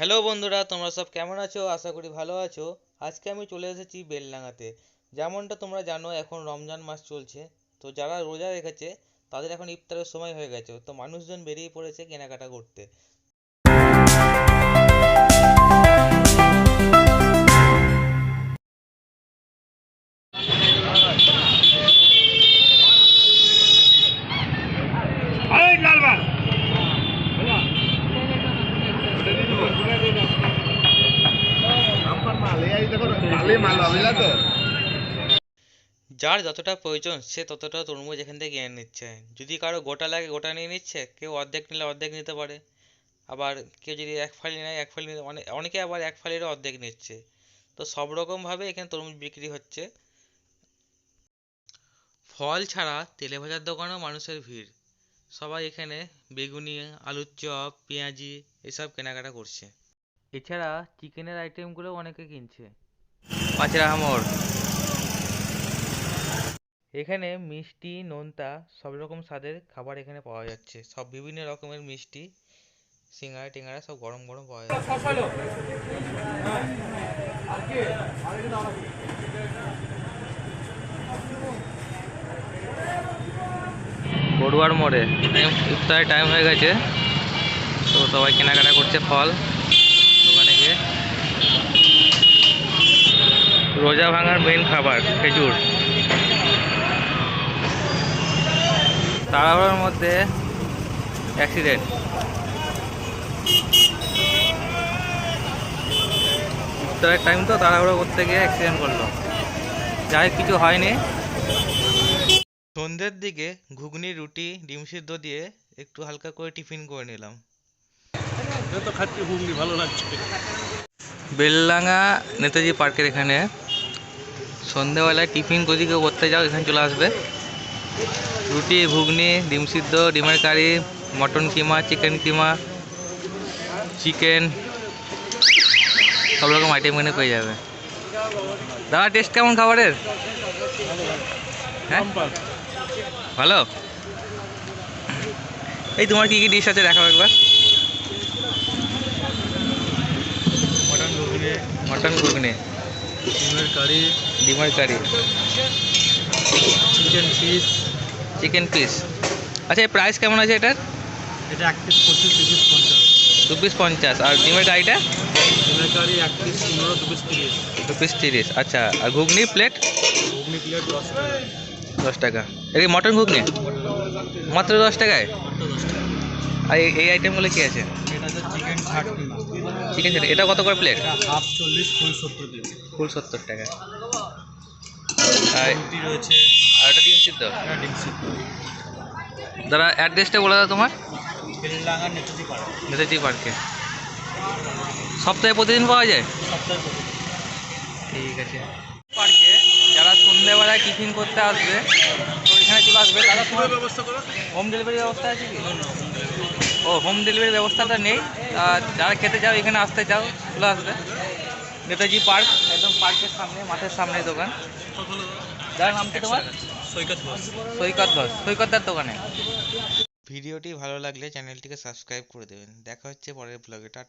Hello বন্ধুরা, তোমরা সব কেমন আছো? আশা করি ভালো আছো। আজকে আমি চলে এসেছি বেলডাঙাতে যেমনটা তোমরা জানো, এখন রমজান মাস চলছে। তো যারা রোজা রেখেছে, তাদের এখন ইফতারের সময় হয়ে গেছে। তো মানুষজন বেরিয়ে পড়েছে কেনাকাটা করতে। যার যতটা প্রয়োজন, সে ততটা তরমুজ এখান থেকে কিনে নিচ্ছে। যদি কারও গোটা লাগে, গোটা নিয়ে নিচ্ছে, কেউ অর্ধেক নিলে অর্ধেক নিতে পারে। আবার কেউ যদি এক ফালি নেয়, এক ফালি অনেক অনেকে আবার এক ফালিরও অর্ধেক নিচ্ছে। তো সব রকমভাবে এখানে তরমুজ বিক্রি হচ্ছে। ফল ছাড়া তেলে ভাজার দোকানেও মানুষের ভিড়। সবাই এখানে বেগুনি, আলুর চপ, পেঁয়াজি, এসব কেনাকাটা করছে। এছাড়া চিকেনের আইটেমগুলোও অনেকে কিনছে। পাঁচরা মোড় এখানে মিষ্টি, নোনতা সব রকম স্বাদের খাবার এখানে পাওয়া যাচ্ছে। সব বিভিন্ন রকমের মিষ্টি, সিঙ্গারা, টিঙ্গারা সব গরম গরম পাওয়া যাচ্ছে। বড়ুয়ার মোড়ে। ইফতারের টাইম হয়ে গেছে। তো সবাই কেনাকাটা করছে ফল দোকানে গিয়ে রোজা ভাঙার মেইন খাবার খেজুর। তাড়াহুড়োর মধ্যে অ্যাক্সিডেন্ট ইফতারের টাইম তো তাড়াহুড়ো করতে গিয়ে অ্যাক্সিডেন্ট করল। যাই কিছু হয়নি। সন্ধ্যের দিকে ঘুগনি রুটি ডিম সিদ্ধ দিয়ে একটু হালকা করে টিফিন করে নিলাম। তো খাচ্ছি ঘুগনি ভালো লাগছে। বেললাঙ্গা নেতাজি পার্কের এখানে সন্ধেবেলায় টিফিন যদি কেউ করতে যাও, এখানে চলে আসবে। রুটি, ঘুগনি, ডিম সিদ্ধ, ডিমের curry, mutton keema, chicken keema, chicken, সব রকম আইটেম এখানে পেয়ে যাবে। দাদা টেস্ট কেমন খাবারের? হ্যাঁ? ভালো? এই তোমার কি কি ডিশ আছে দেখাও একবার। মটন, ঘুগনি মটন, ঘুগনি। ডিমের কারি ডিমের curry. Chicken piece. Chicken piece. আচ্ছা এই প্রাইস কেমন আছে এটার? এটা এক পিস পঁচিশ দু পিস পঞ্চাশ। দু পিস পঞ্চাশ। আর ডিমের কারিটা? ডিমের কারি এক পিস পনেরো দু পিস তিরিশ। দু পিস তিরিশ। আচ্ছা আর ঘুগনি প্লেট ঘুগনি প্লেট দশ টাকা। দশ টাকা। এই মটন ঘুগনি? মাত্র দশ টাকায়? আর এই- আইটেমগুলো কী আছে? এটা চিকেন চাটনি চিকেন চাটনি এটা কত করে প্লেট হাফ চল্লিশ ফুল সত্তর ফুল সত্তর টাকা। আর রুটি রয়েছে। আর এটা ডিম সিদ্ধ? ডিম সিদ্ধ। দাদা অ্যাড্রেসটা বলে দাও তোমার। নেতাজি পার্কে সপ্তাহে প্রতিদিন পাওয়া যায়? ঠিক আছে। পার্কে যারা সন্ধ্যেবেলায় টিফিন করতে আসবে এখানে চলে আসবে। তারা তোমার ব্যবস্থা করো। হোম ডেলিভারি ব্যবস্থা আছে কি? ও হোম ডেলিভারি ব্যবস্থাটা নেই। আর যারা খেতে চাও এখানে আসতে চাও চলে আসবে। নেতাজি পার্ক একদম পার্কের সামনে মাঠের সামনে দোকান। যার নাম কি তোমার? সৈকত ঘোষ সৈকত ঘোষ সৈকতদার দোকানে। ভিডিওটি ভালো লাগলে চ্যানেলটিকে সাবস্ক্রাইব করে দেবেন। দেখা হচ্ছে পরের ব্লগে টাটা।